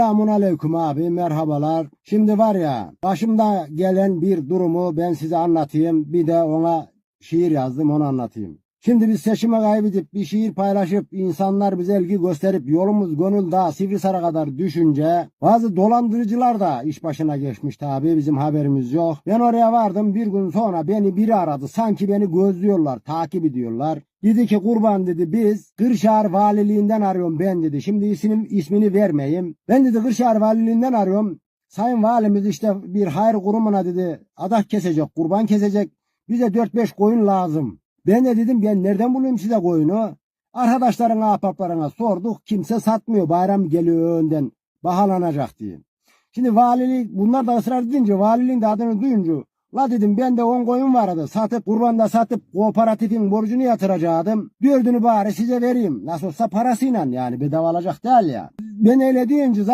Selamun aleyküm abi merhabalar. Şimdi var ya başımda gelen bir durumu ben size anlatayım. Bir de ona şiir yazdım onu anlatayım. Şimdi biz seçime kaybedip bir şiir paylaşıp insanlar bize ilgi gösterip yolumuz gönül daha Sivrisar'a kadar düşünce bazı dolandırıcılar da iş başına geçmiş tabi bizim haberimiz yok. Ben oraya vardım bir gün sonra beni biri aradı sanki beni gözlüyorlar takip ediyorlar. Dedi ki kurban dedi biz Kırşehir Valiliğinden arıyorum ben dedi. Şimdi ismini, ismini vermeyeyim. Ben dedi Kırşehir Valiliğinden arıyorum. Sayın valimiz işte bir hayır kurumuna dedi adak kesecek, kurban kesecek. Bize 4-5 koyun lazım. Ben de dedim ben nereden bulayım size koyunu? Arkadaşlarına, ahbaplarına sorduk. Kimse satmıyor. Bayram geliyor önden. Bahalanacak diye. Şimdi valilik bunlar da ısrar edince valiliğin de adını duyunca La dedim ben de 10 koyun vardı. Satıp kurban da satıp kooperatifin borcunu yatıracaktım. Dördünü bari size vereyim. Nasıl olsa parasıyla yani bedava alacak değil ya. Ben öyle deyince zaten